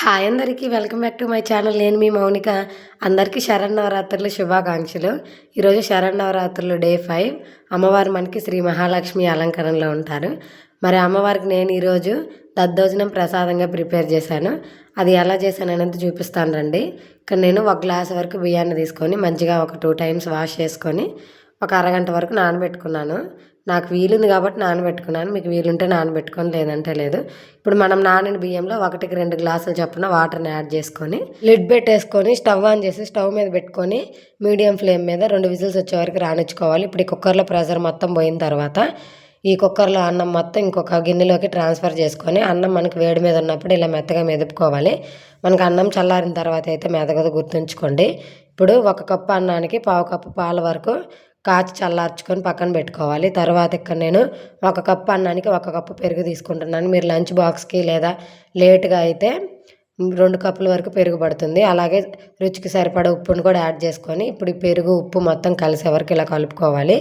Hi అందరికీ welcome back to my channel. నేను మీ మౌనిక. అందరికీ శరన్నవరాత్రులు శుభాకాంక్షలు. ఈరోజు శరన్నవరాత్రులు డే ఫైవ్. అమ్మవారు మనకి శ్రీ మహాలక్ష్మి అలంకరణలో ఉంటారు. మరి అమ్మవారికి నేను ఈరోజు దద్దోజనం ప్రసాదంగా ప్రిపేర్ చేశాను. అది ఎలా చేశాను అనేది చూపిస్తాను రండి. ఇక్కడ నేను ఒక గ్లాస్ వరకు బియ్యాన్ని తీసుకొని మంచిగా ఒక టూ టైమ్స్ వాష్ చేసుకొని ఒక అరగంట వరకు నానబెట్టుకున్నాను. నాకు వీలుంది కాబట్టి నానబెట్టుకున్నాను. మీకు వీలుంటే నానబెట్టుకొని లేదంటే లేదు. ఇప్పుడు మనం నానిన బియ్యంలో ఒకటికి రెండు గ్లాసులు చొప్పున వాటర్ని యాడ్ చేసుకొని లిడ్ పెట్టేసుకొని స్టవ్ ఆన్ చేసి స్టవ్ మీద పెట్టుకొని మీడియం ఫ్లేమ్ మీద రెండు విజిల్స్ వచ్చే వరకు రానిచ్చుకోవాలి. ఇప్పుడు ఈ కుక్కర్లో ప్రెషర్ మొత్తం పోయిన తర్వాత ఈ కుక్కర్లో అన్నం మొత్తం ఇంకొక గిన్నెలోకి ట్రాన్స్ఫర్ చేసుకొని అన్నం మనకి వేడి మీద ఉన్నప్పుడు ఇలా మెత్తగా మెదుపుకోవాలి. మనకు అన్నం చల్లారిన తర్వాత అయితే మెదగదు గుర్తుంచుకోండి. ఇప్పుడు ఒక కప్పు అన్నానికి పావు కప్పు పాల వరకు కాచి చల్లార్చుకొని పక్కన పెట్టుకోవాలి. తర్వాత ఇక్కడ నేను ఒక కప్పు అన్నానికి ఒక కప్పు పెరుగు తీసుకుంటున్నాను. మీరు లంచ్ బాక్స్కి లేదా లేట్గా అయితే రెండు కప్పుల వరకు పెరుగు పడుతుంది. అలాగే రుచికి సరిపడ ఉప్పును కూడా యాడ్ చేసుకొని ఇప్పుడు ఈ పెరుగు ఉప్పు మొత్తం కలిసే వరకు ఇలా కలుపుకోవాలి.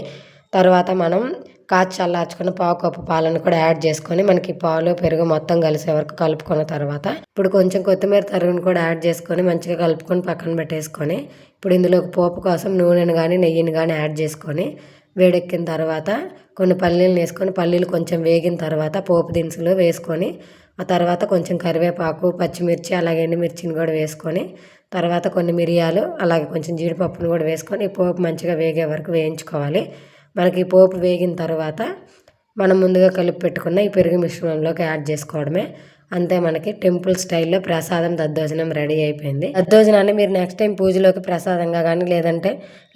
తర్వాత మనం కాచి చల్లార్చుకున్న పావు కప్పు పాలను కూడా యాడ్ చేసుకొని మనకి పాలు పెరుగు మొత్తం కలిసే వరకు కలుపుకున్న తర్వాత ఇప్పుడు కొంచెం కొత్తిమీర తరుగును కూడా యాడ్ చేసుకొని మంచిగా కలుపుకొని పక్కన పెట్టేసుకొని ఇప్పుడు ఇందులోకి పోపు కోసం నూనెను కానీ నెయ్యిని కానీ యాడ్ చేసుకొని వేడెక్కిన తర్వాత కొన్ని పల్లీలు వేసుకొని పల్లీలు కొంచెం వేగిన తర్వాత పోపు దినుసులు వేసుకొని ఆ తర్వాత కొంచెం కరివేపాకు పచ్చిమిర్చి అలాగే ఎండుమిర్చిని కూడా వేసుకొని తర్వాత కొన్ని మిరియాలు అలాగే కొంచెం జీడిపప్పును కూడా వేసుకొని ఈ పోపు మంచిగా వేగే వరకు వేయించుకోవాలి. మనకి పోపు వేగిన తర్వాత మనం ముందుగా కలిపి పెట్టుకున్న ఈ పెరుగు మిశ్రమంలోకి యాడ్ చేసుకోవడమే. అంతే మనకి టెంపుల్ స్టైల్లో ప్రసాదం దద్దోజనం రెడీ అయిపోయింది. దద్దోజనాన్ని మీరు నెక్స్ట్ టైం పూజలోకి ప్రసాదంగా కానీ లేదంటే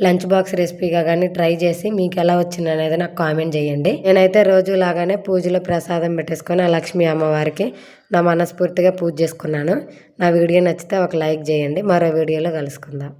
లంచ్ బాక్స్ రెసిపీగా కానీ ట్రై చేసి మీకు ఎలా వచ్చింది అనేది నాకు కామెంట్ చేయండి. నేనైతే రోజు లాగానే పూజలో ప్రసాదం పెట్టేసుకొని ఆ లక్ష్మీ అమ్మవారికి నా మనస్ఫూర్తిగా పూజ చేసుకున్నాను. నా వీడియో నచ్చితే ఒక లైక్ చేయండి. మరో వీడియోలో కలుసుకుందాం.